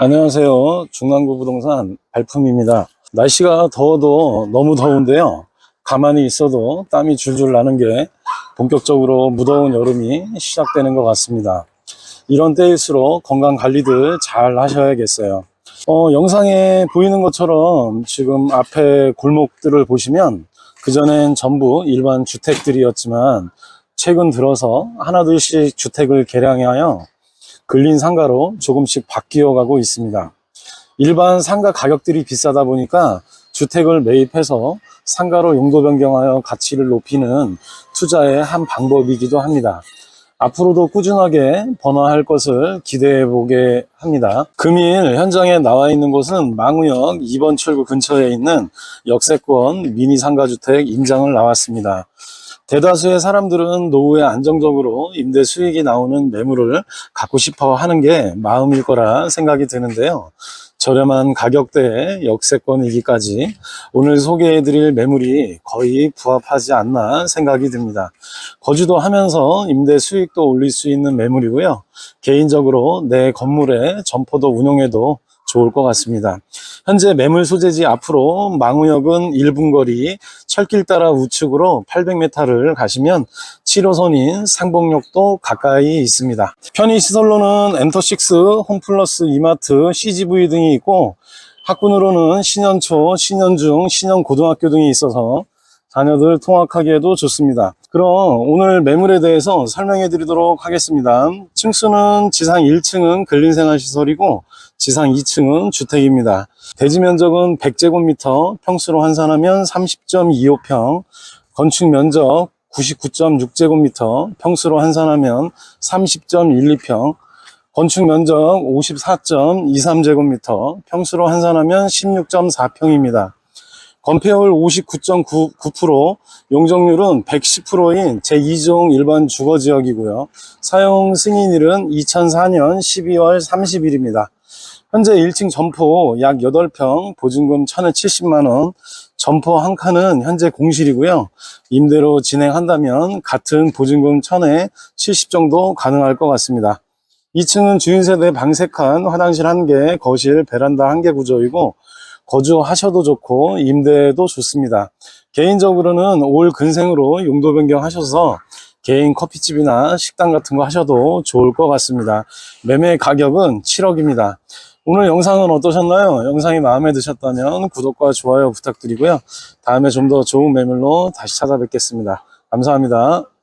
안녕하세요. 중랑구 부동산 발품입니다. 날씨가 더워도 너무 더운데요. 가만히 있어도 땀이 줄줄 나는 게 본격적으로 무더운 여름이 시작되는 것 같습니다. 이런 때일수록 건강 관리들 잘 하셔야겠어요. 어, 영상에 보이는 것처럼 지금 앞에 골목들을 보시면 그전엔 전부 일반 주택들이었지만 최근 들어서 하나둘씩 주택을 개량하여 근린 상가로 조금씩 바뀌어 가고 있습니다. 일반 상가 가격들이 비싸다 보니까 주택을 매입해서 상가로 용도 변경하여 가치를 높이는 투자의 한 방법이기도 합니다. 앞으로도 꾸준하게 번화할 것을 기대해 보게 합니다. 금일 현장에 나와 있는 곳은 망우역 2번 출구 근처에 있는 역세권 미니 상가주택 임장을 나왔습니다. 대다수의 사람들은 노후에 안정적으로 임대 수익이 나오는 매물을 갖고 싶어 하는 게 마음일 거라 생각이 드는데요. 저렴한 가격대의 역세권이기까지 오늘 소개해드릴 매물이 거의 부합하지 않나 생각이 듭니다. 거주도 하면서 임대 수익도 올릴 수 있는 매물이고요. 개인적으로 내 건물에 점포도 운영해도 좋을 것 같습니다. 현재 매물 소재지 앞으로 망우역은 1분 거리 철길 따라 우측으로 800m를 가시면 7호선인 상봉역도 가까이 있습니다. 편의 시설로는 엔터식스, 홈플러스, 이마트, CGV 등이 있고 학군으로는 신현초, 신현중, 신현고등학교 등이 있어서 자녀들 통학하기에도 좋습니다. 그럼 오늘 매물에 대해서 설명해 드리도록 하겠습니다. 층수는 지상 1층은 근린생활시설이고 지상 2층은 주택입니다. 대지 면적은 100제곱미터, 평수로 환산하면 30.25평, 건축 면적 99.6제곱미터, 평수로 환산하면 30.12평, 건축 면적 54.23제곱미터, 평수로 환산하면 16.4평입니다. 건폐율 59.9%, 용적률은 110%인 제2종 일반 주거지역이고요. 사용 승인일은 2004년 12월 30일입니다. 현재 1층 점포 약 8평, 보증금 1,070만원, 점포 한 칸은 현재 공실이고요. 임대로 진행한다면 같은 보증금 1,000에 70 정도 가능할 것 같습니다. 2층은 주인세대 방 3칸, 화장실 1개, 거실, 베란다 1개 구조이고 거주하셔도 좋고 임대도 좋습니다. 개인적으로는 올 근생으로 용도 변경하셔서 개인 커피집이나 식당 같은 거 하셔도 좋을 것 같습니다. 매매 가격은 7억입니다. 오늘 영상은 어떠셨나요? 영상이 마음에 드셨다면 구독과 좋아요 부탁드리고요. 다음에 좀 더 좋은 매물로 다시 찾아뵙겠습니다. 감사합니다.